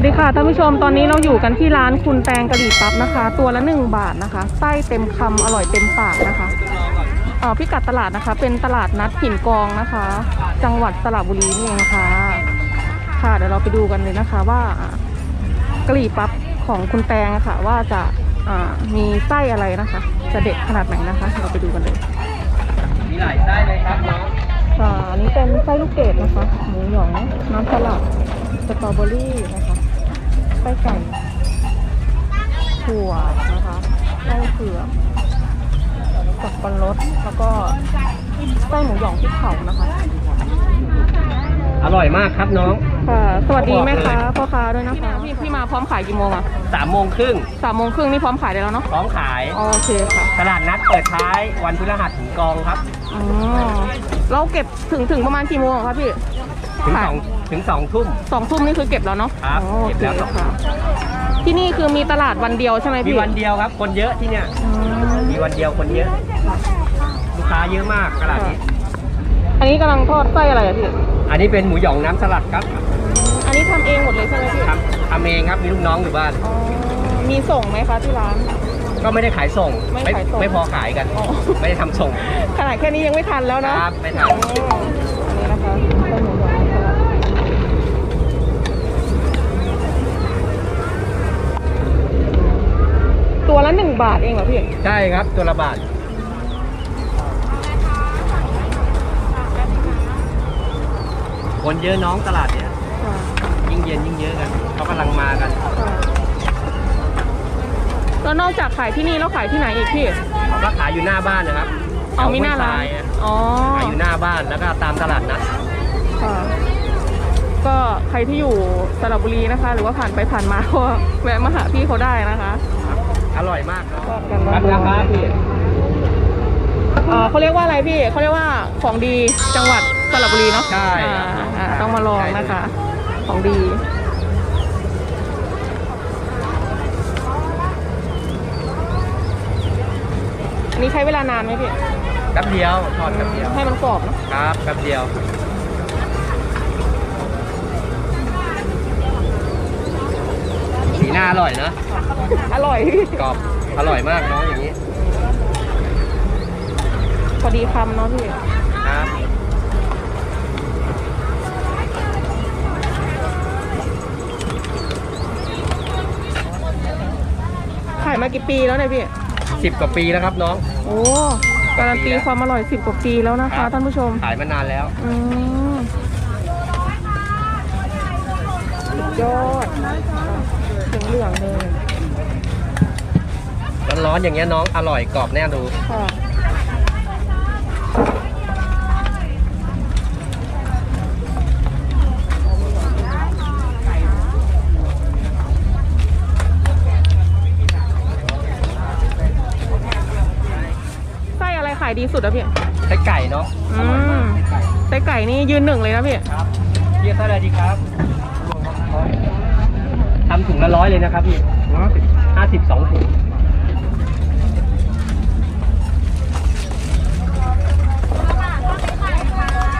วัสดีค่ะท่านผู้ชมตอนนี้เราอยู่กันที่ร้านคุณแตงกะหรี่ปั๊บนะคะ ตัวละ 1 บาทนะคะไส้เต็มคำอร่อยเต็มปากนะคะเอ่อพิกัดตลาดนะคะ เป็นตลาดนัดหินกองนะคะ จังหวัดสระบุรีนี่เองค่ะ ค่ะเดี๋ยวเราไปดูกันเลยนะคะว่ากะหรี่ปั๊บของคุณแตงอะค่ะ ว่าจะอ่ามีไส้อะไรนะคะ จะเด็ดขนาดไหนนะคะ เราไปดูกันเลย มีหลายไส้เลยครับน้องอ่าอันนี้เป็นไส้ลูกเกดนะคะหมูหยองน้ำสลัดสตรอเบอรี่นะคะ ไส้ไก่ถั่วนะคะไส้เผือกสับปะรดแล้วก็ไส้หมูหยองพริกเผานะคะ อร่อยมากครับน้อง ค่ะ สวัสดีแม่ค้าพ่อค้าด้วยนะคะพี่พี่มาพร้อมขายกี่โมงอะสามโมงครึ่งสามโมงครึ่งนี่พร้อมขายได้แล้วเนาะพร้อมขาย โอเคค่ะ ตลาดนัดเปิดท้ายวันพฤหัสถึงกองครับ อ๋อ เราเก็บถึงถึงประมาณกี่โมงอะคะพี่ ถึงค่ะสองถึงสองทุ่มสองทุ่มนี่คือเก็บแล้วเนาะครับอ๋อโอเก็บเคแล้วสองทุ่ค่ะมที่นี่คือมีตลาดวันเดียวใช่ไหมมีพี่วันเดียวครับ คนเยอะที่เนี่ยอืมมีวันเดียวคนเยอะ ลูกค้าเยอะมากตลาดนี้ อันนี้กำลังทอดไส้อะไรอะพี่ อันนี้เป็นหมูหยองน้ำสลัดครับอันนี้ทำเองหมดเลยใช่ไหมพี่ทำทำเองครับมีลูกน้องอยู่บ้าน อ๋อมีส่งไหมคะที่ร้าน ก็ไม่ได้ขายส่งไม่ขายส่งไม่พอขายกัน อ๋อ ไม่ได้ทำส่งขนาดแค่นี้ยังไม่ทันแล้วนะครับไม่ทันอ๋ออันนี้นะคะไส้หมูหยองสลัดตัวละหนึ่งบาทเองเหรอพี่ ใช่ครับตัวละบาท คนเยอะน้องตลาดเนี่ย ค่ะยิ่งเย็นยิ่งเยอะกันเขากำลังมากันค่ะแล้วนอกจากขายที่นี่แล้วขายที่ไหนอีกพี่เขาก็ขายอยู่หน้าบ้านนะครับเอามีหน้าร้านแถวห้วยทยอะอ๋อขายอยู่หน้าบ้านแล้วก็ตามตลาดนัดค่ะ ก็ใครที่อยู่สระบุรีนะคะ หรือว่าผ่านไปผ่านมาก็แวะมาหาพี่เขาได้นะคะอร่อยมากเนาะทอดกันครับร้อนๆนะครับพี่อ่าเขาเรียกว่าอะไรพี่เขาเรียกว่าของดีจังหวัดสระบุรีเนาะใช่อ่าอ่า ต้องมาลองนะคะ ของดีอันนี้ใช้เวลานานไหมพี่แป๊บเดียวทอดแป๊บเดียวให้มันกรอบเนอะครับแป๊บเดียวสีหน้าอร่อยนะอร่อยกรอบอร่อยมากน้องอย่างนี้ พอดีคำเนาะพี่ ครับ ขายมา กี่ปีแล้วเนี่ยพี่ สิบกว่าปีแล้วครับน้อง โอ้การันตีความอร่อยสิบกว่าปีแล้วนะครัคะบท่านผู้ชมขายมานานแล้วอืมสุดยอดเหลืองๆเลยร้อนๆอย่างเงี้ยน้องอร่อยกรอบแน่ดูค่ะ ไส้อะไรขาย ดีสุดอะพี่ไส้ไก่เนาะอืมไส้ไก่นี่ยืนหนึ่งเลยนะพี่ครับเรียกเท่าไหร่ดีครับทำถุงละร้อยเลยนะครับพี่ห้าสิบสองถุง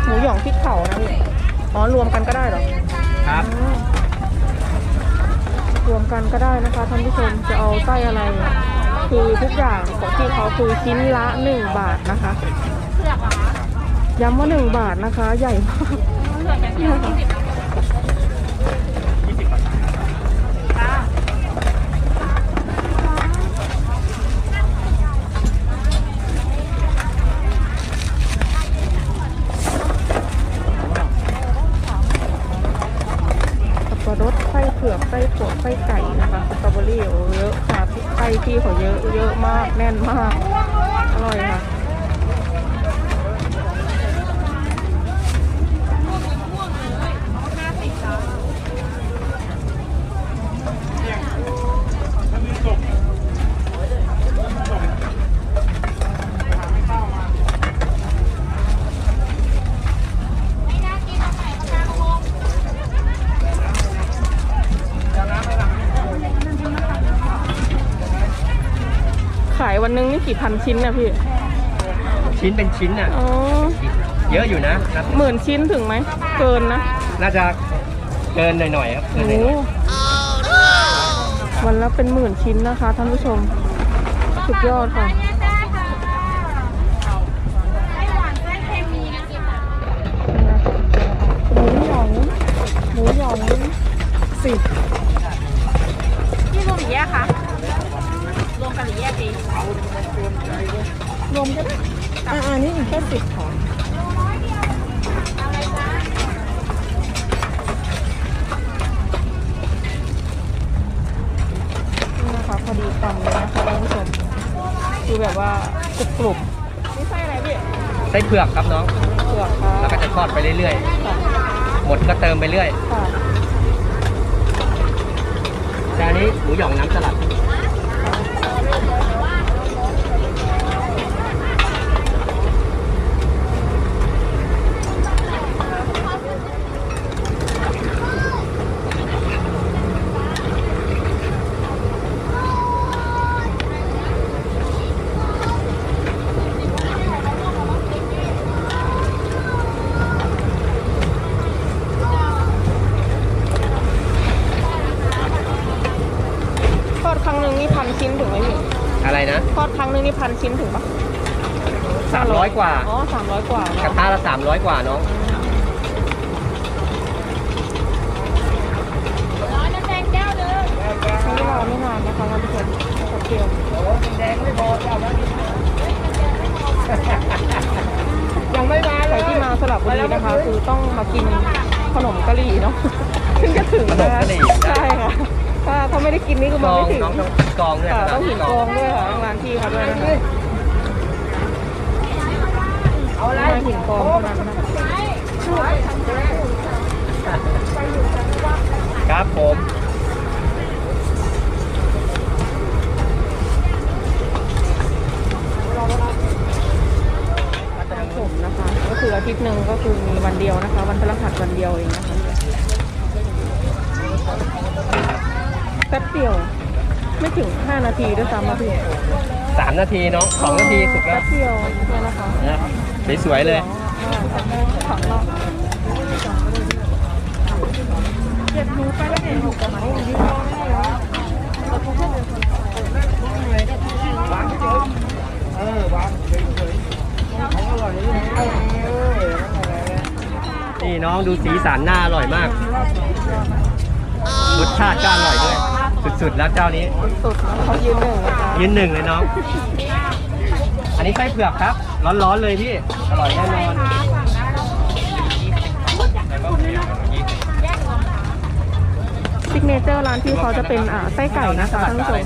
หมูหยองพริกเผานะพี่อ๋อรวมกันก็ได้เหรอครับ อืมรวมกันก็ได้นะคะท่านผู้ชมจะเอาไส้อะไร คือทุกอย่างของที่เขาคือชิ้นละหนึ่งบาทนะคะย้ำว่าหนึ่งบาทนะคะ ใหญ่มากสับปะรดไส้เผือกไส้ถั่วไส้ไก่นะคะสตรอเบอรี่โอ้เยอะค่ะไส้พี่เขาเยอะเยอะมากแน่นมาก อร่อยค่ะ ขายวันหนึงนี่ กี่พันชิ้นนะพี่ ชิ้นเป็นชิ้นอะ อ๋อ เยอะอยู่นะนะหมื่นชิ้นถึงไหม เกินนะ น่าจะเกินหน่อยๆครับเกิโอ้นหโหน่อยวันละเป็นหมื่นชิ้นนะคะท่านผู้ชม สุดยอดค่ะหมูหยองหมูหยองสิบ ที่รวมหรือแยกคะ รวมกันหรือแยกดี รวมก็ได้อ่าอันนี้อีกแค่สิบค่ะนี่นะคะพอดีตำเลยนะคะท่านผู้ชมคือแบบว่ากรุบกรุบนี่ไส้อะไรพี่ไส้เผือกครับน้องเผือกค่ะแล้วก็จะทอดไปเรื่อยค่ะๆ หมดก็เติมไปเรื่อยค่ะ แต่อันนี้หมูหยองน้ำสลัด ทอดครั้งหนึ่งนี่พัน ชิ้นถึงไหมพี่อะไรนะทอดครั้งหนึ่งนี่พันชิ้นถึงปะ300กว่า อ๋อสามร้อยกว่ากระทะละ300กว่าน้องร้อยน้ำแดงแก้วหนึงใช้เวลาไม่นานนะคะท่านผู้ชมกระเทียมแดงไม่พอจ้ายังไม่มาใครที่มาสลับบุรีนะคะ คือต้องมากินขนมกะหรี่เนาะถึงจะถึงขนมนะคะกะหรี่ ใช่ค่ะ ถ้าถ้าไม่ได้กินนี่คือกมาองไม่ถึงน้องต้องกองด้วยค่ะขนาดต้องหินกกอองงด้วยค่ะต้องร้านที่เขาด้วยนะคะเอาอะไรมาหินกองเท่านั้นนะคะครับผมผมนะคะ ก็คืออาทิตย์หนึ่งก็คือมีวันเดียวนะคะ วันพฤหัสวันเดียวเองนะคะ แป๊บเดียว ไม่ถึง 5 นาทีด้วยซ้ำมาพี่สามนาทีน้องสองนาทีสุกแล้แป๊วบเดียวเนี่ยนะคะนะครับสวยๆเลยถังเนาะเจ็ดนูไปแล้วเนี่ยหกกันไหมเออวางเฉยๆของอร่อยนี่น้องดูสีสันน่าอร่อยมาก รสชาติก็อร่อยด้วย สุดๆแล้วเจ้านี้ สุดนะเขายืนหนึ่งนะคะยืนหนึ่งเลยน้อง อันนี้ไส้เผือกครับ ร้อนๆเลยพี่ อร่อยแน่นอนซิกเนเจอร์ร้านที่เขาจะเป็นอ่าไส้ไก่นะคะท่านผู้ชม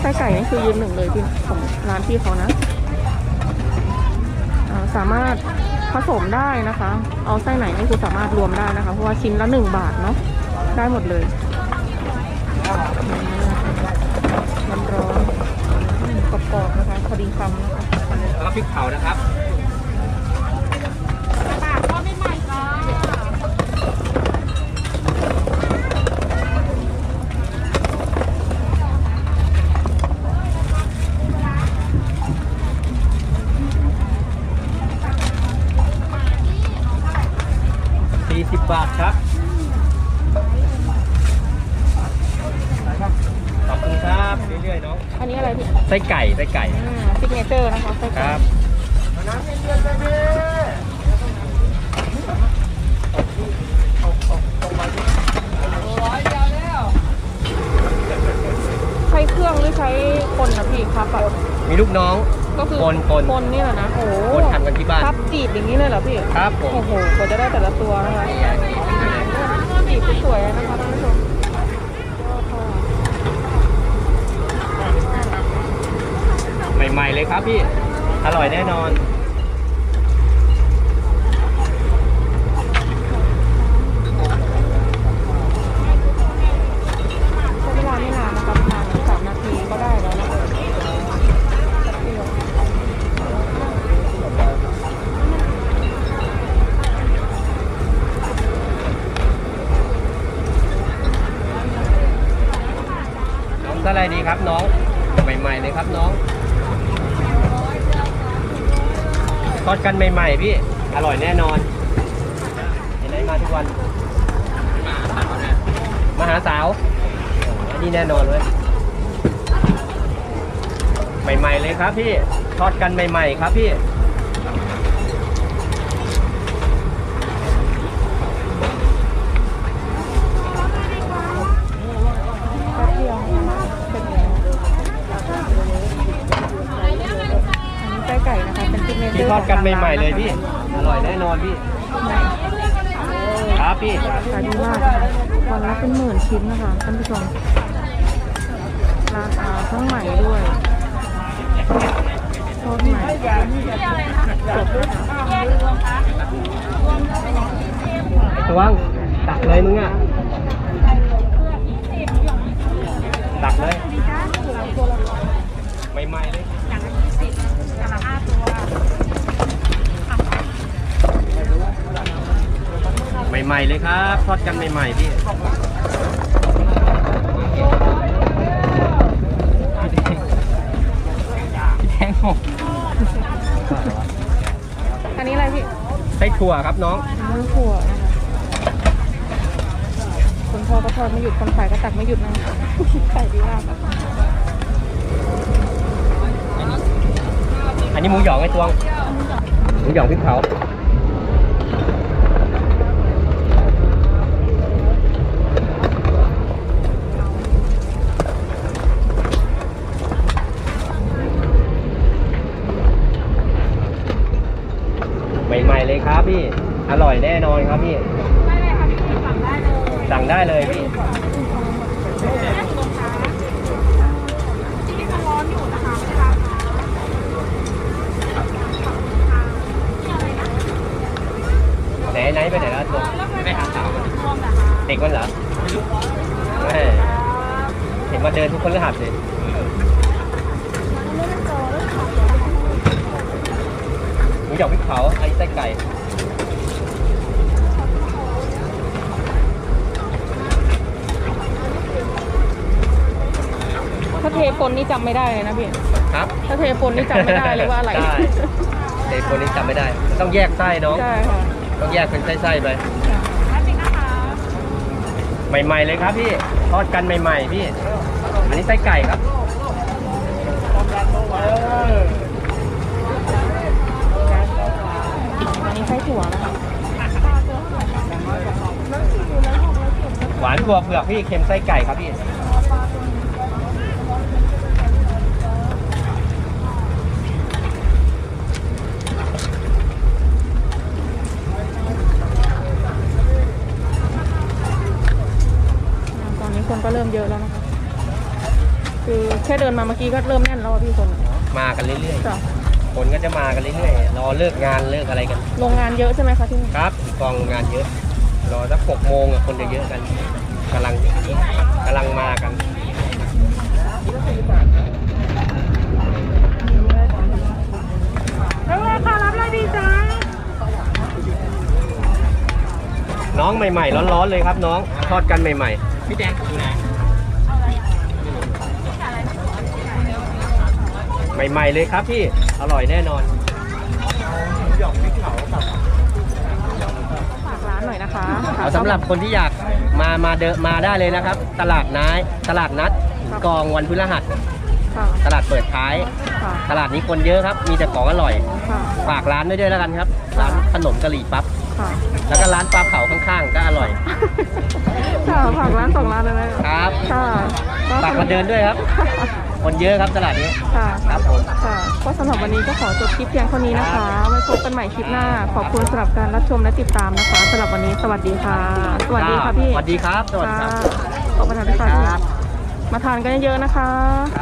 ไส้ไก่นี่คือยืนหนึ่งเลยที่ของร้านที่เขานะอ่าสามารถผสมได้นะคะ เอาไส้ไหนนี่คือสามารถรวมได้นะคะ เพราะว่าชิ้นละหนึ่งบาทเนาะ ได้หมดเลย กรอบนะคะพอดีคำนะคะแล้วก็พริกเผานะครับาทก็ไม่ใหม่ก็ 40 บาทครับ ขอบคุณครับ เรื่อยๆน้อง อันนี้อะไรพี่ ไส้ไก่ ไส้ไก่ ซิกเนเจอร์นะคะไส้ ค ไก่ รับ ใช้เครื่องหรือใช้คนนะ พี่ครับแบบมีลูกน้อง ก็คือคนคนคนนี่แหละนะโอ้โหคนทำกันที่บ้านครับจีบอย่างนี้เลยเหรอพี่ครับผมโอ้โหกว่าจะได้แต่ละตัวนะคะจีบสวยๆนะคะท่านผู้ชมใหม่ๆเลยครับพี่ อร่อยแน่นอน ใช้เวลาไม่นานนะคะประมาณสามนาทีก็ได้แล้วนะคะแป๊บเดียว น้องอะไรดีครับน้อง ใหม่ๆเลยครับน้อง ทอดกันใหม่ๆพี่ อร่อยแน่นอนเห็นไหมมาทุกวัน มาหาสาวนี่แน่นอนเลยใหม่ๆเลยครับพี่ ทอดกันใหม่ๆครับพี่ ทอดกันใหม่ๆเลยของพี่ทางร้านนะคะอร่อยแน่นอนพี่ ครับพี่ ขายดีมากนะคะวันละเป็นหมื่นชิ้นนะคะท่านผู้ชม ราคาทั้งใหม่ด้วยทอดใหม่สดนะคะไอ้ตวงตักเลยมึงอะ ตักเลยใหม่ๆเลย อย่างละห้าตัว ใหม่ๆเลยครับทอดกันใหม่ๆพี่พี่แทงหกอันนี้อะไรพี่ไส้ถั่วครับน้องน้ำถั่วนะคะคนทอดก็ทอดไม่หยุดคนขายก็ตักไม่หยุดนะคะขายดีมากค่ะอันนี้หมูหยองไอ้ตวงหมูหยองพริกเผา ใหม่ๆเลยครับพี่ อร่อยแน่นอนครับพี่ ได้เลยค่ะพี่สั่งได้เลยสั่งได้เลยพี่ที่มันร้อนอยู่นะคะไม่ได้ราคาไหนไหนไปไหนแล้วตัวไม่หาสาวรวมนะคะเด็กมันเหรอแม่เห็นมาเดินทุกคนก็หัดเลยหมูห ยองพริกเผาไอ้ไส้ไก่ถ้าเทปนนี่จำไม่ได้เลยนะพี่ ครับถ้าเทปนนี่จำไม่ได้เลยว่าอะไรใช่เด็กคนนี้จำไม่ได้ ต้องแยกไส้น้องใช่ค่ะ ต้องแยกเป็นไส้ๆไปถ้าจริงนะคะใหม่ ๆ เลยครับพี่ทอดกันใหม่ ๆ พี่ อันนี้ไส้ไก่ครับ อันนี้ไส้ ถั่วนะคะหวานถั่วเผือกพี่เค็มไส้ไก่ครับพี่ตอนนี้คนก็เริ่มเยอะแล้วนะคะ คือแค่เดินมาเมื่อกี้ก็เริ่มแน่นแล้วอะพี่คน มากันเรื่อยจ้ะๆ คนก็จะมากันเรื่อยๆรอเลิกงานเลิกอะไรกัน โรงงานเยอะใช่ไหมคะที่นี่ครับกองโรงงานเยอะ รอสักหกโมงอะคนจะเยอะกันกำลังกำลังมากันเร็วเลยค่ะรับเลยดีจ้าน้องใหม่ๆร้อนๆเลยครับน้องทอดกันใหม่ๆพี่แดงอยู่ไหน ใหม่ๆเลยครับพี่อร่อยแน่นอนหยอกพริกเผากับฝากร้านหน่อยนะคะเอาสำหรับคนที่อยากมามาเดนมาได้เลยนะครับ ตลาดน้ายตลาดนัดกองวันพฤหัส ค่ะตลาดเปิดท้าย ค่ะตลาดนี้คนเยอะครับ มีแต่ของอร่อย ค่ะฝากร้านด้วยด้วยแล้วกันครับร้านขนมกะหรี่ปั๊บค่ะแล้วก็ร้านปลาเผาข้างๆ ก็อร่อยค่ะฝากร้านสองร้านเลยนะคคะรับ ค่ะก็ฝากมาเดินด้วยครับ คนเยอะครับตลาดนี้ ค่ะ ครับผม ค่ะ ก็สำหรับวันนี้ก็ขอจบคลิปเพียงเท่านี้นะคะ ไว้พบกันใหม่คลิปหน้า ขอบคุณสำหรับการรับชมและติดตามนะคะสำหรับวันนี้สวัสดีค่ะ สวัสดีค่ะพี่สวัสดีครับ สวัสดีครับค่ะขอบคุณค่ะพี่ฟ้าครับ มาทานกันเยอะๆนะคะครับ